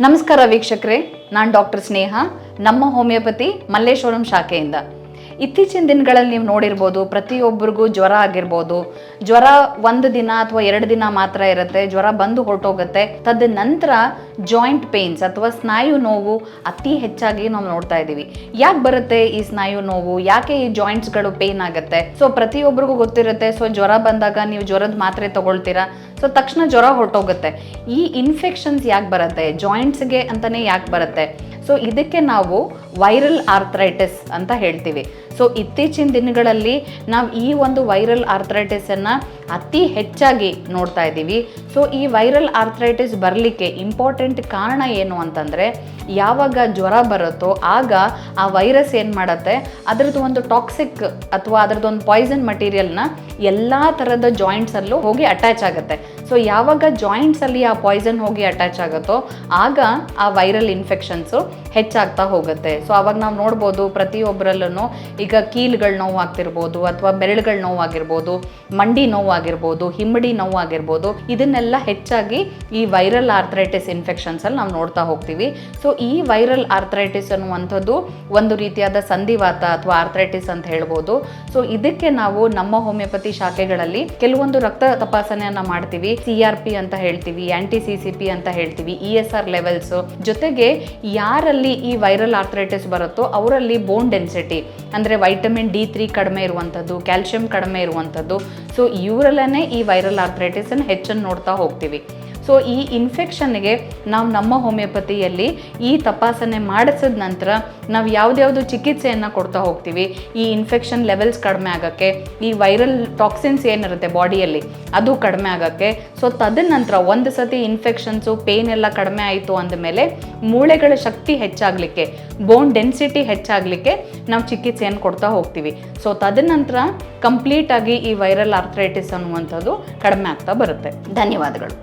ನಮಸ್ಕಾರ ವೀಕ್ಷಕರೇ ನಾನು ಡಾಕ್ಟರ್ ಸ್ನೇಹ ನಮ್ಮ ಹೋಮಿಯೋಪತಿ ಮಲ್ಲೇಶ್ವರಂ ಶಾಖೆಯಿಂದ. ಇತ್ತೀಚಿನ ದಿನಗಳಲ್ಲಿ ನೀವು ನೋಡಿರ್ಬೋದು, ಪ್ರತಿಯೊಬ್ಬರಿಗೂ ಜ್ವರ ಆಗಿರ್ಬೋದು. ಜ್ವರ ಒಂದು ದಿನ ಅಥವಾ ಎರಡು ದಿನ ಮಾತ್ರ ಇರುತ್ತೆ, ಜ್ವರ ಬಂದು ಹೊರಟೋಗುತ್ತೆ. ತದ ನಂತರ ಜಾಯಿಂಟ್ ಪೇನ್ಸ್ ಅಥವಾ ಸ್ನಾಯು ನೋವು ಅತಿ ಹೆಚ್ಚಾಗಿ ನಾವು ನೋಡ್ತಾ ಇದ್ದೀವಿ. ಯಾಕೆ ಬರುತ್ತೆ ಈ ಸ್ನಾಯು ನೋವು? ಯಾಕೆ ಈ ಜಾಯಿಂಟ್ಸ್ಗಳು ಪೇನ್ ಆಗುತ್ತೆ? ಸೊ ಪ್ರತಿಯೊಬ್ಬರಿಗೂ ಗೊತ್ತಿರುತ್ತೆ ಸೊ ಜ್ವರ ಬಂದಾಗ ನೀವು ಜ್ವರದ ಮಾತ್ರೆ ತಗೊಳ್ತೀರಾ? ಸೊ ತಕ್ಷಣ ಜ್ವರ ಹೊರಟೋಗುತ್ತೆ. ಈ ಇನ್ಫೆಕ್ಷನ್ಸ್ ಯಾಕೆ ಬರುತ್ತೆ? ಜಾಯಿಂಟ್ಸ್ಗೆ ಅಂತಲೇ ಯಾಕೆ ಬರುತ್ತೆ? ಸೊ ಇದಕ್ಕೆ ನಾವು ವೈರಲ್ ಆರ್ಥರೈಟಿಸ್ ಅಂತ ಹೇಳ್ತೀವಿ. ಸೊ ಇತ್ತೀಚಿನ ದಿನಗಳಲ್ಲಿ ನಾವು ಈ ಒಂದು ವೈರಲ್ ಆರ್ಥರೈಟಿಸನ್ನು ಅತಿ ಹೆಚ್ಚಾಗಿ ನೋಡ್ತಾ ಇದ್ದೀವಿ. ಸೊ ಈ ವೈರಲ್ ಆರ್ಥರೈಟಿಸ್ ಬರಲಿಕ್ಕೆ ಇಂಪಾರ್ಟೆಂಟ್ ಕಾರಣ ಏನು ಅಂತಂದರೆ, ಯಾವಾಗ ಜ್ವರ ಬರುತ್ತೋ ಆಗ ಆ ವೈರಸ್ ಏನು ಮಾಡುತ್ತೆ? ಅದರದ್ದು ಒಂದು ಟಾಕ್ಸಿಕ್ ಅಥವಾ ಅದರದ್ದು ಒಂದು ಪಾಯ್ಸನ್ ಮಟೀರಿಯಲ್ನ ಎಲ್ಲ ಥರದ ಜಾಯಿಂಟ್ಸಲ್ಲೂ ಹೋಗಿ ಅಟ್ಯಾಚ್ ಆಗುತ್ತೆ. ಸೊ ಯಾವಾಗ ಜಾಯಿಂಟ್ಸಲ್ಲಿ ಆ ಪಾಯ್ಸನ್ ಹೋಗಿ ಅಟ್ಯಾಚ್ ಆಗುತ್ತೋ, ಆಗ ಆ ವೈರಲ್ ಇನ್ಫೆಕ್ಷನ್ಸು ಹೆಚ್ಚಾಗ್ತಾ ಹೋಗುತ್ತೆ. ಸೊ ಅವಾಗ ನಾವು ನೋಡ್ಬೋದು ಪ್ರತಿಯೊಬ್ಬರಲ್ಲೂ ಈಗ ಕೀಲ್ಗಳು ನೋವು ಆಗ್ತಿರ್ಬೋದು ಅಥವಾ ಬೆರಳುಗಳ ನೋವು ಆಗಿರ್ಬೋದು ಮಂಡಿ ನೋವು ಆಗಿರ್ಬೋದು ಹಿಮ್ಮಡಿ ನೋವು ಆಗಿರ್ಬೋದು ಇದನ್ನೆಲ್ಲ ಹೆಚ್ಚಾಗಿ ಈ ವೈರಲ್ ಆರ್ಥರೈಟಿಸ್ ಇನ್ಫೆಕ್ಷನ್ಸಲ್ಲಿ ನಾವು ನೋಡ್ತಾ ಹೋಗ್ತೀವಿ. ಸೊ ಈ ವೈರಲ್ ಆರ್ಥರೈಟಿಸ್ ಅನ್ನುವಂಥದ್ದು ಒಂದು ರೀತಿಯಾದ ಸಂಧಿವಾತ ಅಥವಾ ಆರ್ಥರೈಟಿಸ್ ಅಂತ ಹೇಳ್ಬೋದು. ಸೊ ಇದಕ್ಕೆ ನಾವು ನಮ್ಮ ಹೋಮಿಯೋಪತಿ ಶಾಖೆಗಳಲ್ಲಿ ಕೆಲವೊಂದು ರಕ್ತ ತಪಾಸಣೆಯನ್ನು ಮಾಡ್ತೀವಿ. ಸಿ ಆರ್ ಪಿ ಅಂತ ಹೇಳ್ತೀವಿ ಆಂಟಿ ಸಿ ಸಿ ಪಿ ಅಂತ ಹೇಳ್ತೀವಿ ಇ ಎಸ್ ಆರ್ ಲೆವೆಲ್ಸು ಜೊತೆಗೆ ಯಾರಲ್ಲಿ ಈ ವೈರಲ್ ಆರ್ಥರೈಟಿಸ್ ಬರುತ್ತೋ ಅವರಲ್ಲಿ ಬೋನ್ ಡೆನ್ಸಿಟಿ ಅಂದರೆ ವೈಟಮಿನ್ ಡಿ ತ್ರೀ ಕಡಿಮೆ ಇರುವಂಥದ್ದು ಕ್ಯಾಲ್ಶಿಯಂ ಕಡಿಮೆ ಇರುವಂಥದ್ದು. ಸೊ ಇವರಲ್ಲೇ ಈ ವೈರಲ್ ಆರ್ಥರೈಟಿಸನ್ನು ಹೆಚ್ಚನ್ನು ನೋಡ್ತಾ ಹೋಗ್ತೀವಿ. ಸೊ ಈ ಇನ್ಫೆಕ್ಷನ್ಗೆ ನಾವು ನಮ್ಮ ಹೋಮಿಯೋಪತಿಯಲ್ಲಿ ಈ ತಪಾಸಣೆ ಮಾಡಿಸಿದ ನಂತರ ನಾವು ಯಾವ್ದ್ಯಾವ್ದು ಚಿಕಿತ್ಸೆಯನ್ನು ಕೊಡ್ತಾ ಹೋಗ್ತೀವಿ. ಈ ಇನ್ಫೆಕ್ಷನ್ ಲೆವೆಲ್ಸ್ ಕಡಿಮೆ ಆಗೋಕ್ಕೆ, ಈ ವೈರಲ್ ಟಾಕ್ಸಿನ್ಸ್ ಏನಿರುತ್ತೆ ಬಾಡಿಯಲ್ಲಿ ಅದು ಕಡಿಮೆ ಆಗೋಕ್ಕೆ. ಸೊ ತದನಂತರ ಒಂದು ಸತಿ ಇನ್ಫೆಕ್ಷನ್ಸು ಪೇನ್ ಎಲ್ಲ ಕಡಿಮೆ ಆಯಿತು ಅಂದಮೇಲೆ ಮೂಳೆಗಳ ಶಕ್ತಿ ಹೆಚ್ಚಾಗಲಿಕ್ಕೆ ಬೋನ್ ಡೆನ್ಸಿಟಿ ಹೆಚ್ಚಾಗಲಿಕ್ಕೆ ನಾವು ಚಿಕಿತ್ಸೆಯನ್ನು ಕೊಡ್ತಾ ಹೋಗ್ತೀವಿ. ಸೊ ತದನಂತರ ಕಂಪ್ಲೀಟಾಗಿ ಈ ವೈರಲ್ ಆರ್ಥರೈಟಿಸ್ ಅನ್ನುವಂಥದ್ದು ಕಡಿಮೆ ಆಗ್ತಾ ಬರುತ್ತೆ. ಧನ್ಯವಾದಗಳು.